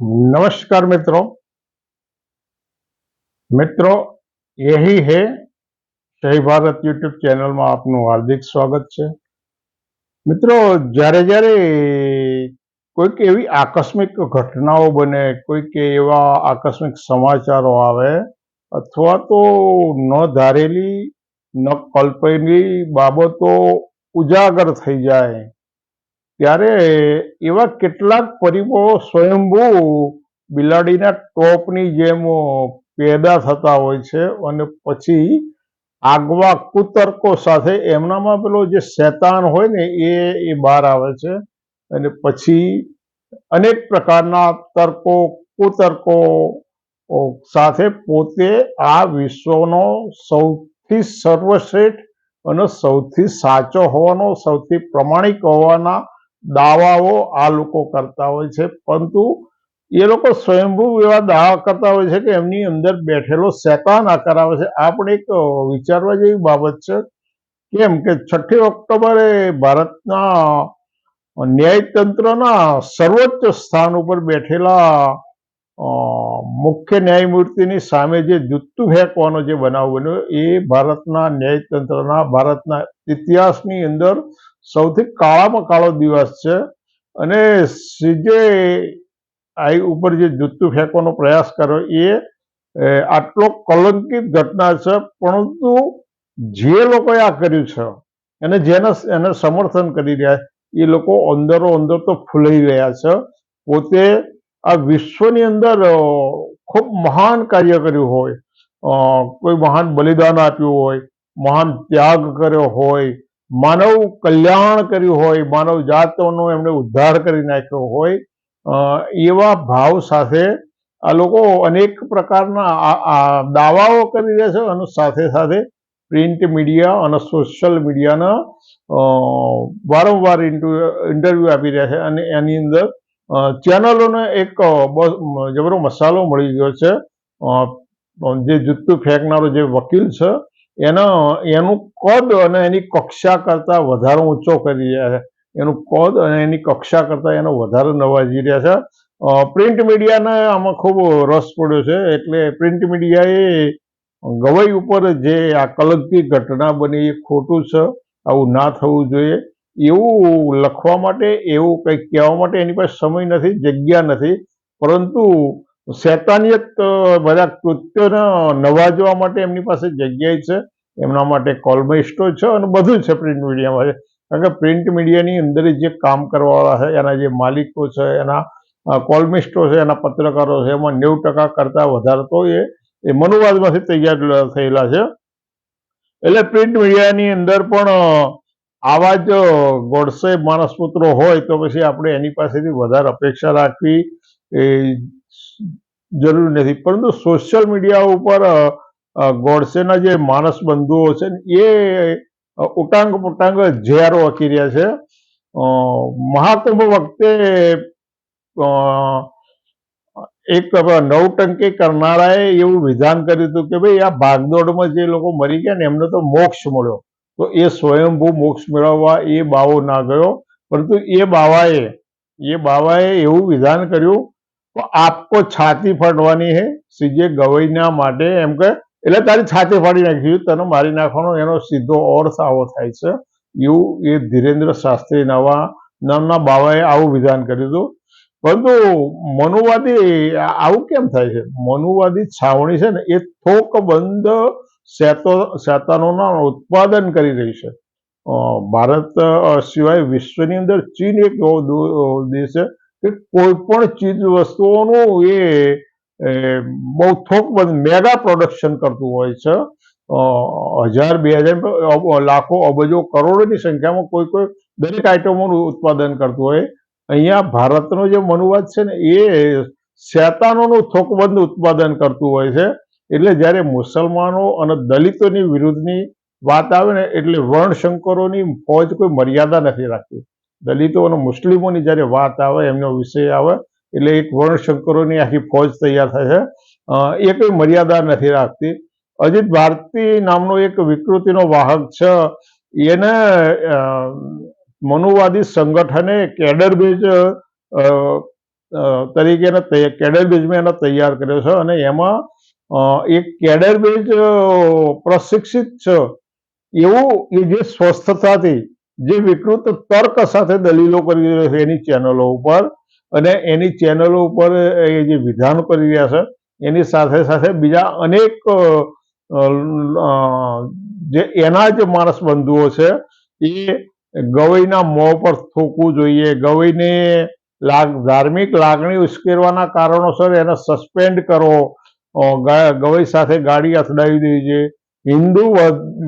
નમસ્કાર મિત્રો. મિત્રો યહી હે સહી ભારત યુટ્યુબ ચેનલમાં આપનું હાર્દિક સ્વાગત છે. મિત્રો, જ્યારે જ્યારે કોઈક એવી આકસ્મિક ઘટનાઓ બને, કોઈક એવા આકસ્મિક સમાચારો આવે, અથવા તો ન ધારેલી ન કલ્પેલી બાબતો ઉજાગર થઈ જાય ત્યારે એવા કેટલાક પરિબળો સ્વયંભૂ બિલાડીના ટોપની જેમ પેદા થતા હોય છે અને પછી આગવા કુતર્કો સાથે એમનામાં પેલો જે શેતાન હોય ને એ એ બહાર આવે છે અને પછી અનેક પ્રકારના તર્કો, કુતર્કો સાથે પોતે આ વિશ્વનો સૌથી સર્વશ્રેષ્ઠ અને સૌથી સાચો હોવાનો, સૌથી પ્રમાણિક હોવાના દાવાઓ આ લોકો કરતા હોય છે. પરંતુ એ લોકો સ્વયંભૂ એવા દાવા કરતા હોય છે કે એમની અંદર બેઠેલો શેતાન આકાર આવે છે. આ પણ એક વિચારવા જેવી બાબત છે. કેમ કે છઠ્ઠી ઓક્ટોબરે ભારતના ન્યાયતંત્રના સર્વોચ્ચ સ્થાન ઉપર બેઠેલા મુખ્ય ન્યાયમૂર્તિની સામે જે જુત્તું ફેંકવાનો જે બનાવ બન્યો, એ ભારતના ન્યાયતંત્રના, ભારતના ઇતિહાસની અંદર સૌથી કાળામાં કાળો દિવસ છે. અને સીજે આઈ ઉપર જે જૂતું ફેંકવાનો પ્રયાસ કર્યો એ આટલો કલંકિત ઘટના છે. પરંતુ જે લોકોએ આ કર્યું છે અને જેને એને સમર્થન કરી રહ્યા, એ લોકો અંદરો અંદર તો ફૂલાઈ રહ્યા છે. પોતે આ વિશ્વની અંદર ખૂબ મહાન કાર્ય કર્યું હોય કોઈ મહાન બલિદાન આપ્યું હોય, મહાન ત્યાગ કર્યો હોય માનવ કલ્યાણ કર્યું હોય, માનવ જાતોનો એમણે ઉદ્ધાર કરી નાખ્યો હોય એવા ભાવ સાથે આ લોકો અનેક પ્રકારના દાવાઓ કરી રહ્યા છે અને સાથે સાથે પ્રિન્ટ મીડિયા અને સોશિયલ મીડિયાના વારંવાર ઇન્ટરવ્યૂ આપી રહ્યા છે અને એની અંદર ચેનલોને એક જબરો મસાલો મળી ગયો છે. જે જુત્તું ફેંકનારો જે વકીલ છે એના, એનું કદ અને એની કક્ષા કરતાં વધારે ઊંચો કરી રહ્યા છે. એનું કદ અને એની કક્ષા કરતાં એનો વધારે નવાજી રહ્યા છે. પ્રિન્ટ મીડિયાને આમાં ખૂબ રસ પડ્યો છે. એટલે પ્રિન્ટ મીડિયાએ ગવાઈ ઉપર જે આ કલંકી ઘટના બની એ ખોટું છે. આવું ના થવું જોઈએ. એવું લખવા માટે, એવું કંઈક કહેવા માટે એની પાસે સમય નથી, જગ્યા નથી. પરંતુ શૈતાનિયત બધા કૃત્યોને નવાજવા માટે એમની પાસે જગ્યાએ છે. એમના માટે કોલમિસ્ટો છે અને બધું છે પ્રિન્ટ મીડિયામાં. છે કારણ કે પ્રિન્ટ મીડિયાની અંદર જે કામ કરવાવાળા છે, એના જે માલિકો છે, એના કોલમિસ્ટો છે, એના પત્રકારો છે, એમાં નેવું ટકા કરતાં વધારે તો એ એ મનુવાદમાંથી તૈયાર થયેલા છે. એટલે પ્રિન્ટ મીડિયાની અંદર પણ આવા જ ગોડસે માણસપુત્રો હોય તો પછી આપણે એની પાસેથી વધારે અપેક્ષા રાખવી, એ જરૂરી નથી. પરંતુ સોશિયલ મીડિયા ઉપર ગોડસેના જે માનસ બંધુઓ છે એ ઉટાંગ પુટાંગ ઝેરો વકી રહ્યા છે. મહાકુંભ વખતે એક નવ ટંકી કરનારાએ એવું વિધાન કર્યું હતું કે ભાઈ, આ ભાગદોડમાં જે લોકો મરી ગયા ને, એમને તો મોક્ષ મળ્યો. તો એ સ્વયંભૂ મોક્ષ મેળવવા એ બાવો ના ગયો. પરંતુ એ બાવાએ એ બાવાએ એવું વિધાન કર્યું તો આપકો છાતી ફાટવાની હે? સીજે ગવઈના માટે એમ કે એટલે તારી છાતી ફાડી નાખી તને મારી નાખવાનો એનો સીધો અર્થ આવો થાય છે. એવું એ ધીરેન્દ્ર શાસ્ત્રી નવા નામના બાવાએ આવું વિધાન કર્યું હતું. પરંતુ મનુવાદી આવું કેમ થાય છે? મનુવાદી છાવણી છે ને, એ થોક બંધ શેતો શેતાનોના ઉત્પાદન કરી રહી છે. ભારત સિવાય વિશ્વની અંદર ચીન એક એવો દેશ છે કે કોઈ પણ ચીજ વસ્તુઓનું એ બહુ થોકબંધ મેગા પ્રોડક્શન કરતું હોય છે. હજાર, બે હજાર લાખો, અબજો, કરોડોની સંખ્યામાં કોઈ કોઈ દરેક આઇટમોનું ઉત્પાદન કરતું હોય. અહીંયા ભારતનો જે મનુવાદ છે ને, એ શેતાનોનું થોકબંધ ઉત્પાદન કરતું હોય છે. એટલે જ્યારે મુસલમાનો અને દલિતોની વિરુદ્ધની વાત આવે ને, એટલે વર્ણશંકરોની ફોજ કોઈ મર્યાદા નથી રાખતી. દલિતો અને મુસ્લિમોની જ્યારે વાત આવે એમનો વિષય આવે એટલે એક વર્ણશંકરોની આખી ફોજ તૈયાર થાય છે. એ કંઈ મર્યાદા નથી રાખતી. અજીત ભારતી નામનો એક વિકૃતિનો વાહક છે. એને મનુવાદી સંગઠને કેડર અ, તરીકે એને કેડર બેઝમાં એને તૈયાર કર્યો છે અને એમાં એક કેડર બેઝ પ્રશિક્ષિત છે. એવું એ જે સ્વસ્થતાથી જે વિકૃત તર્ક સાથે દલીલો કરી રહ્યો છે એની ચેનલો ઉપર અને એની ચેનલો ઉપર એ જે વિધાનો કરી રહ્યા છે, એની સાથે સાથે બીજા અનેક જે એના જ માણસ બંધુઓ છે, એ ગવઈના મોં પર થૂકવું જોઈએ, ગવઈને લાગ, ધાર્મિક લાગણી ઉશ્કેરવાના કારણોસર એને સસ્પેન્ડ કરો ગવઈ સાથે ગાડી અથડાવી દેવી જોઈએ. હિન્દુ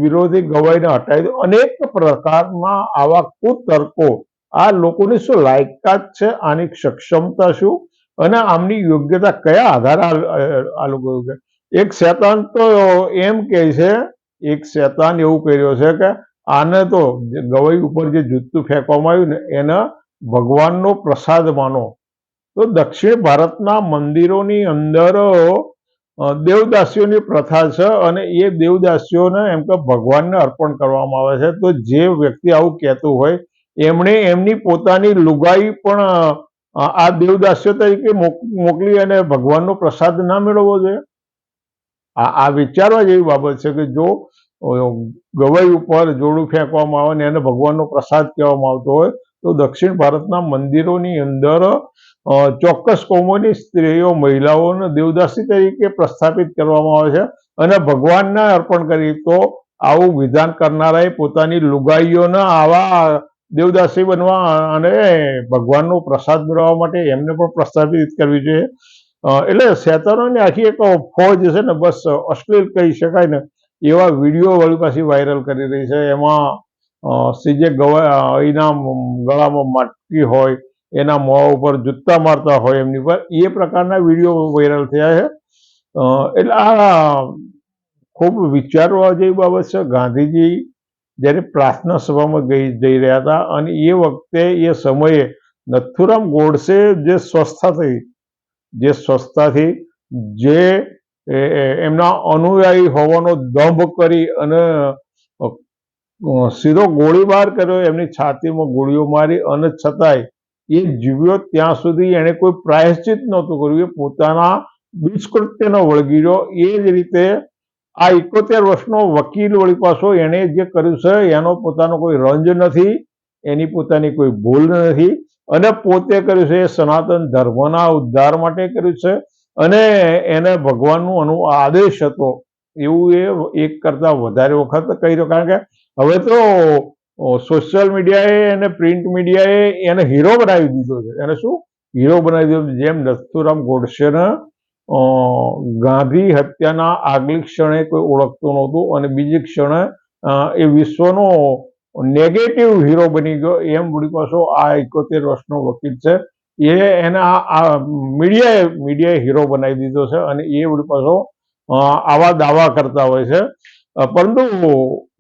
વિરોધી ગવાઈને હટાવી દો. અનેક પ્રકારના આવા કુતર્કો આ લોકોની શું લાયકાત છે? આની સક્ષમતા શું? અને આમની યોગ્યતા કયા આધારે આ લોકો એક શેતાન તો એમ કહે છે, એક શેતાન એવું કર્યો છે કે આને તો ગવાઈ ઉપર જે જૂતું ફેંકવામાં આવ્યું ને, એને ભગવાનનો પ્રસાદ માનો. તો દક્ષિણ ભારતના મંદિરોની અંદર દેવદાસીઓની પ્રથા છે અને એ દેવદાસીઓને એમ કે ભગવાનને અર્પણ કરવામાં આવે છે. તો જે વ્યક્તિ આવું કહેતું હોય, એમણે એમની પોતાની લુગાઈ પણ આ દેવદાસીઓ તરીકે મોક- મોકલી અને ભગવાનનો પ્રસાદ ના મેળવવો જોઈએ? આ આ વિચારવા જેવી બાબત છે કે જો ગવાઈ ઉપર જોડું ફેંકવામાં આવે ને એને ભગવાનનો પ્રસાદ કહેવામાં આવતો હોય તો દક્ષિણ ભારતના મંદિરોની અંદર ચોક્કસ કોમોની સ્ત્રીઓ, મહિલાઓને દેવદાસી તરીકે પ્રસ્થાપિત કરવામાં આવે છે અને ભગવાનને અર્પણ કરી તો આવું વિધાન કરનારાએ પોતાની લુગાઈઓના આવા દેવદાસી બનવા અને ભગવાનનો પ્રસાદ મેળવવા માટે એમને પણ પ્રસ્થાપિત કરવી જોઈએ. એટલે શેતાનોની આખી એક ફોજ છે ને, બસ અશ્લીલ કહી શકાય ને, એવા વીડિયો વળી પાછી વાયરલ કરી રહી છે. એમાં સીજે એના ગળામાં માટકી હોય, એના મોં ઉપર જૂતા મારતા હોય એમની પર, એ પ્રકારના વીડિયો વાયરલ થયા છે. એટલે આ ખૂબ વિચારવા જેવી બાબત છે. ગાંધીજી જ્યારે પ્રાર્થના સભામાં ગઈ, જઈ રહ્યા હતા અને એ વખતે એ સમયે નથુરામ ગોડસે જે સ્વસ્થતાથી જે સ્વસ્થતાથી જે એમના અનુયાયી હોવાનો દંભ કરી અને સીધો ગોળીબાર કર્યો, એમની છાતીમાં ગોળીઓ મારી અને છતાંય એ જીવ્યો ત્યાં સુધી એણે કોઈ પ્રાયશ્ચિત નહોતું કર્યું. એ પોતાના દુષ્કૃત્યનો વળગી એ જ રીતે આ એકોતેર વર્ષનો વકીલ વળી પાછો એણે જે કર્યું છે, એનો પોતાનો કોઈ રંજ નથી, એની પોતાની કોઈ ભૂલ નથી અને પોતે કર્યું છે એ સનાતન ધર્મના ઉદ્ધાર માટે કર્યું છે અને એને ભગવાનનું અનુ આદેશ હતો. એવું એ એક કરતા વધારે વખત કહી દો કારણ કે હવે તો સોશિયલ મીડિયાએ અને પ્રિન્ટ મીડિયાએ એને હીરો બનાવી દીધો છે. એને શું? હીરો બનાવી દીધો જેમ નથુરામ ગોડસેને ગાંધી હત્યાના આગલી ક્ષણે કોઈ ઓળખતું નહોતું અને બીજી ક્ષણે એ વિશ્વનો નેગેટિવ હીરો બની ગયો. એમ વળી પાછો આ એકોતેર વર્ષનો વકીલ છે. એ એના આ મીડિયાએ મીડિયાએ હીરો બનાવી દીધો છે અને એ વળી પાછો આવા દાવા કરતા હોય છે. પરંતુ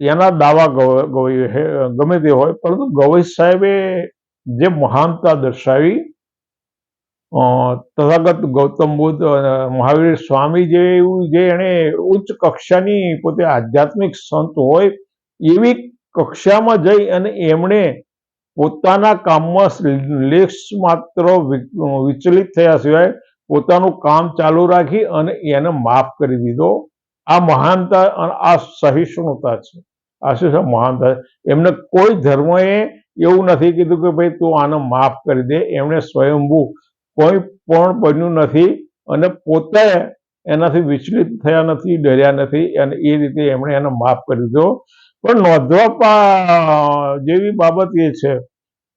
એના દાવા ગવ- ગવઈ ગમે તે હોય, પરંતુ ગવઈ સાહેબે જે મહાનતા દર્શાવી તથાગત ગૌતમ બુદ્ધ મહાવીર સ્વામી જેવું જે એણે ઉચ્ચ કક્ષાની પોતે આધ્યાત્મિક સંત હોય, એવી કક્ષામાં જઈ અને એમણે પોતાના કામમાં લેશ માત્ર વિચલિત થયા સિવાય પોતાનું કામ ચાલુ રાખી અને એને માફ કરી દીધો. આ મહાનતા અને આ સહિષ્ણુતા છે. આ શું મહાનતા એમને કોઈ ધર્મએ એવું નથી કીધું કે ભાઈ તું આને માફ કરી દે. એમણે સ્વયંભૂ કોઈ પણ બન્યું નથી અને પોતે એનાથી વિચલિત થયા નથી, ડર્યા નથી અને એ રીતે એમણે એને માફ કરી દીધો. પણ નોંધવા જેવી બાબત એ છે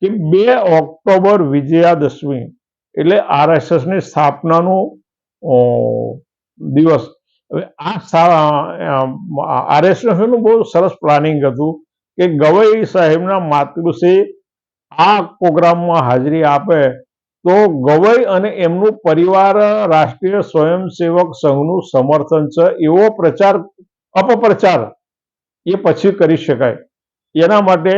કે બે ઓક્ટોબર વિજયાદશમી એટલે આરએસએસની સ્થાપનાનું દિવસ હવે આ આરએસએસનું બહુ સરસ પ્લાનિંગ હતું કે ગવઈ સાહેબના માતૃશ્રી આ પ્રોગ્રામમાં હાજરી આપે તો ગવઈ અને એમનું પરિવાર રાષ્ટ્રીય સ્વયંસેવક સંઘનું સમર્થન છે, એવો પ્રચાર, અપપ્રચાર એ પછી કરી શકાય. એના માટે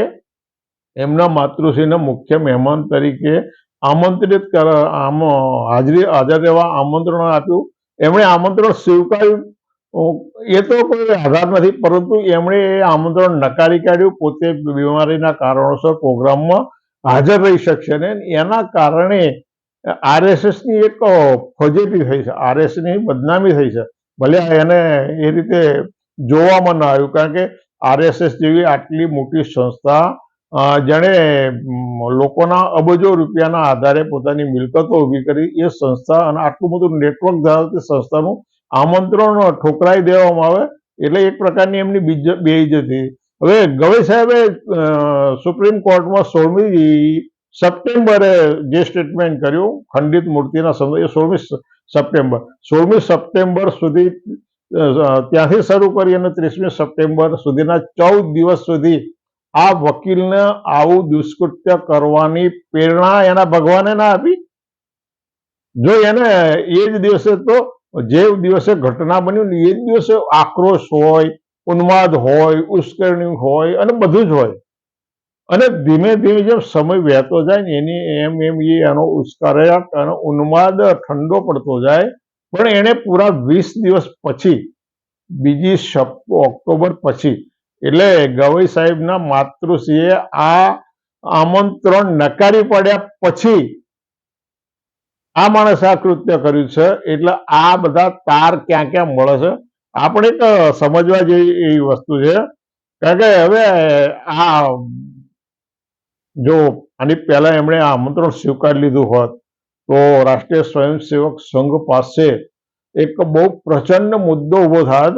એમના માતૃશ્રીને મુખ્ય મહેમાન તરીકે આમંત્રિત કર આમ, હાજરી, હાજર રહેવા આમંત્રણ આપ્યું. એમણે આમંત્રણ સ્વીકાર્યું. એ તો કોઈ આધાર નથી, પરંતુ એમણે એ આમંત્રણ નકારી કાઢ્યું. પોતે બીમારીના કારણોસર પ્રોગ્રામમાં હાજર રહી શકશે ને એના કારણે આરએસએસની એક ફજેતી થઈ છે. આરએસની બદનામી થઈ છે. ભલે એને એ રીતે જોવામાં ન આવ્યું, કારણ કે આરએસએસ જેવી આટલી મોટી સંસ્થા જેણે લોકોના અબજો રૂપિયાના આધારે પોતાની મિલકતો ઊભી કરી, એ સંસ્થા અને આટલું બધું નેટવર્ક ધરાવતી સંસ્થાનું આમંત્રણ ઠોકરાઈ દેવામાં આવે, એટલે એક પ્રકારની એમની બીજ હતી. હવે ગવઈ સાહેબે સુપ્રીમ કોર્ટમાં સોળમી સપ્ટેમ્બરે જે સ્ટેટમેન્ટ કર્યું, ખંડિત મૂર્તિના સંદર્ભે, એ સોળમી સપ્ટેમ્બર. સોળમી સપ્ટેમ્બર સુધી ત્યાંથી શરૂ કરી અને ત્રીસમી સપ્ટેમ્બર સુધીના ચૌદ દિવસ સુધી આ વકીલને આવું દુષ્કૃત્ય કરવાની પ્રેરણા એના ભગવાને ના આપી? જો એને એ જ દિવસે તો જે દિવસે ઘટના બન્યું ને એ જ દિવસે આક્રોશ હોય, ઉન્માદ હોય, ઉશ્કેરણી હોય અને બધું જ હોય. અને ધીમે ધીમે જેમ સમય વહેતો જાય ને એની એમ એમ એ એનો ઉશ્કારાટ અને ઉન્માદ ઠંડો પડતો જાય, પણ એણે પૂરા વીસ દિવસ પછી, બીજી ઓક્ટોબર પછી એટલે ગવઈ સાહેબના માતૃશ્રીએ આ આમંત્રણ નકારી પડ્યા પછી આ માણસે આ કૃત્ય કર્યું છે. એટલે આ બધા તાર ક્યાં ક્યાં મળે છે? આપણે એક સમજવા જેવી એવી વસ્તુ છે. કારણ કે હવે આ જો આની પહેલા એમણે આ આમંત્રણ સ્વીકારી લીધું હોત, તો રાષ્ટ્રીય સ્વયંસેવક સંઘ પાસે એક બહુ પ્રચંડ મુદ્દો ઊભો થાત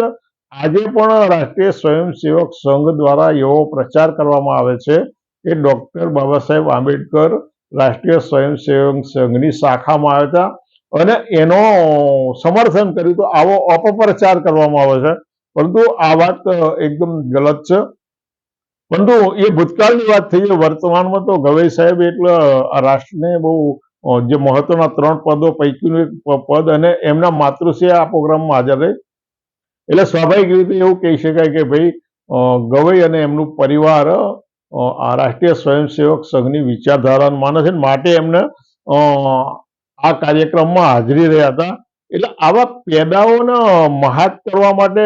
આજે પણ રાષ્ટ્રીય સ્વયંસેવક સંઘ દ્વારા એવો પ્રચાર કરવામાં આવે છે કે ડૉક્ટર બાબા સાહેબ આંબેડકર રાષ્ટ્રીય સ્વયંસેવક સંઘની શાખામાં આવ્યા હતા અને એનો સમર્થન કર્યું તો આવો અપપ્રચાર કરવામાં આવે છે. પરંતુ આ વાત એકદમ ગલત છે. પરંતુ એ ભૂતકાળની વાત થઈ છે વર્તમાનમાં તો ગવઈ સાહેબ એટલે આ રાષ્ટ્રને બહુ જે મહત્વના ત્રણ પદો, પૈકીનું એક પદ અને એમના માતૃશ્રી આ પ્રોગ્રામમાં હાજર રહી. એટલે સ્વાભાવિક રીતે એવું કહી શકાય કે ભાઈ ગવઈ અને એમનું પરિવાર આ રાષ્ટ્રીય સ્વયંસેવક સંઘની વિચારધારાને માને છે માટે એમને આ કાર્યક્રમમાં હાજરી રહ્યા હતા. એટલે આવા પેદાઓને મહાત કરવા માટે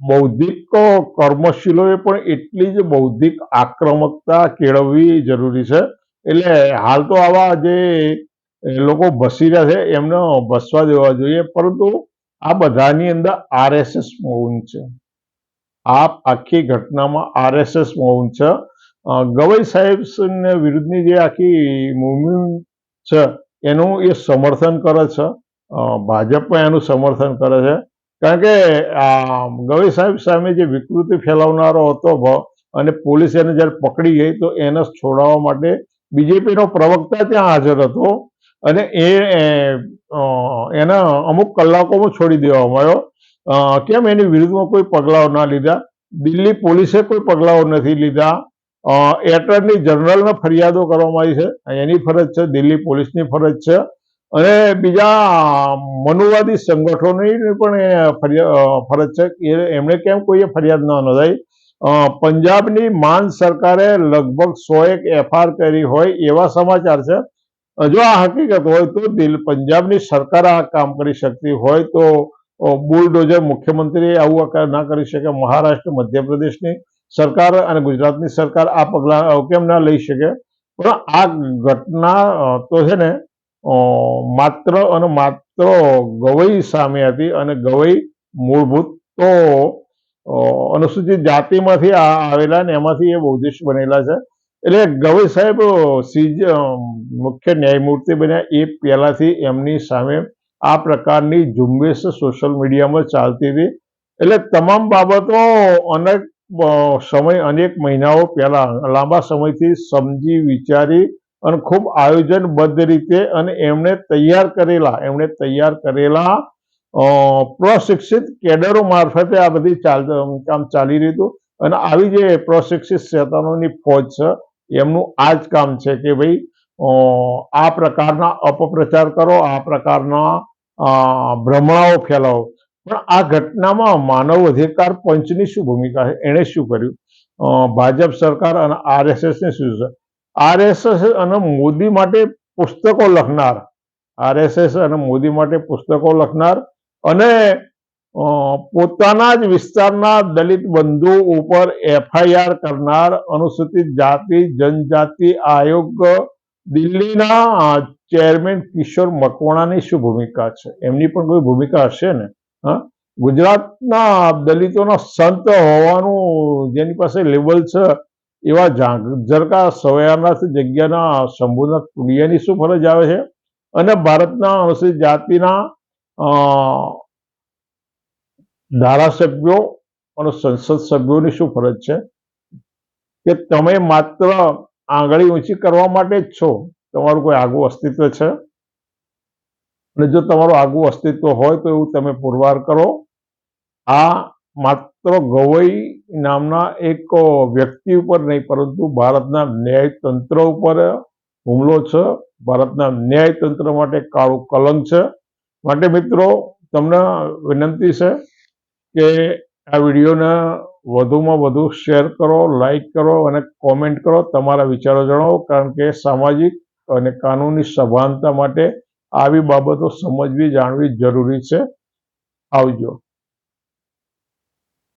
બૌદ્ધિક કર્મશીલોએ પણ એટલી જ બૌદ્ધિક આક્રમકતા કેળવવી જરૂરી છે. એટલે હાલ તો આવા જે લોકો ભસી રહ્યા છે, એમને ભસવા દેવા જોઈએ. પરંતુ આ બધાની અંદર આરએસએસ મૌન છે. આ આખી ઘટનામાં આરએસએસ મૌન છે. ગવઈ સાહેબ વિરુદ્ધની જે આખી મુવમેન્ટ છે, એનું એ સમર્થન કરે છે. ભાજપ પણ એનું સમર્થન કરે છે. કારણ કે આ ગવઈ સાહેબ સામે જે વિકૃતિ ફેલાવનારો હતો અને પોલીસ એને જ્યારે પકડી ગઈ તો એને છોડાવવા માટે બીજેપીનો પ્રવક્તા ત્યાં હાજર હતો. અને એ એના અમુક કલાકોમાં છોડી દેવામાં આવ્યો. કેમ? એની વિરુદ્ધમાં કોઈ પગલાઓ ના લીધા. દિલ્હી પોલીસે કોઈ પગલાઓ નથી લીધા. એટર્ની જનરલને ફરિયાદો કરવામાં આવી છે. એની ફરજ છે, દિલ્હી પોલીસની ફરજ છે. અને બીજા મનુવાદી સંગઠનોની પણ ફરજ છે એમણે કેમ કોઈએ ફરિયાદ ન નોંધાઈ? પંજાબની માન સરકારે લગભગ સો એક એફઆર કરી હોય એવા સમાચાર છે. જો આ હકીકત હોય તો દિલ પંજાબની સરકાર આ કામ કરી શકતી હોય તો બુલડોઝર મુખ્યમંત્રી આવું ના કરી શકે. મહારાષ્ટ્ર, મધ્યપ્રદેશની સરકાર અને ગુજરાતની સરકાર આ પગલાં કેમ ના લઈ શકે? પણ આ ઘટના તો છે ને માત્ર અને માત્ર ગવઈ સામે હતી અને ગવઈ મૂળભૂત તો અનુસૂચિત જાતિમાંથી આ- આવેલા ને એમાંથી એ બૌદ્ધિસ્ટ બનેલા છે. એટલે ગવઈ સાહેબ સીજ મુખ્ય ન્યાયમૂર્તિ બન્યા એ પહેલાંથી એમની સામે આ પ્રકારની ઝુંબેશ સોશિયલ મીડિયામાં ચાલતી હતી. એટલે તમામ બાબતો અનેક સમય, અનેક મહિનાઓ પહેલાં, લાંબા સમયથી સમજી, વિચારી અને ખૂબ આયોજનબદ્ધ રીતે અને એમણે તૈયાર કરેલા, એમણે તૈયાર કરેલા પ્રશિક્ષિત કેડરો મારફતે આ બધી ચાલ, કામ ચાલી રહ્યું હતું. અને આવી જે પ્રશિક્ષિત શેતાનોની ફોજ છે, એમનું આ જ કામ છે કે ભાઈ આ પ્રકારના અપપ્રચાર કરો, આ પ્રકારના ભ્રમણાઓ ફેલાવો. પણ આ ઘટનામાં માનવ અધિકાર પંચની શું ભૂમિકા છે? એણે શું કર્યું? ભાજપ સરકાર અને આરએસએસને શું છે? આરએસએસ અને મોદી માટે પુસ્તકો લખનાર. આરએસએસ અને મોદી માટે પુસ્તકો લખનાર અને પોતાના જ વિસ્તારના દલિત બંધુ ઉપર એફઆઈઆર કરનાર અનુસૂચિત જાતિ, જનજાતિ આયોગ દિલ્હીના ચેરમેન કિશોર મકવાણાની શું ભૂમિકા છે? એમની પણ કોઈ ભૂમિકા હશે ને? હા? ગુજરાતના દલિતોના સંત હોવાનું જેની પાસે લેબલ છે એવા ઝરકા સવયાનાથ જગ્યાના શંભુનાથ ટુડિયાની શું ફરજ આવે છે? અને ભારતના અનુસૂચિત જાતિના ધારાસભ્યો અને સંસદ સભ્યોની શું ફરજ છે? કે તમે માત્ર આંગળી ઊંચી કરવા માટે જ છો, તમારું કોઈ આગવું અસ્તિત્વ છે? અને જો તમારું આગવું અસ્તિત્વ હોય તો એવું તમે પુરવાર કરો. આ માત્ર ગવઈ નામના એક વ્યક્તિ ઉપર નહીં, પરંતુ ભારતના ન્યાયતંત્ર ઉપર હુમલો છે. ભારતના ન્યાયતંત્ર માટે કાળું કલંક છે. માટે મિત્રો, તમને વિનંતી છે કે આ વિડીયોને વધુમાં વધુ શેર કરો, લાઈક કરો અને કોમેન્ટ કરો. તમારા વિચારો જણાવો, કારણ કે સામાજિક અને કાનૂની સભાનતા માટે આવી બાબતો સમજવી, જાણવી જરૂરી છે. આવજો.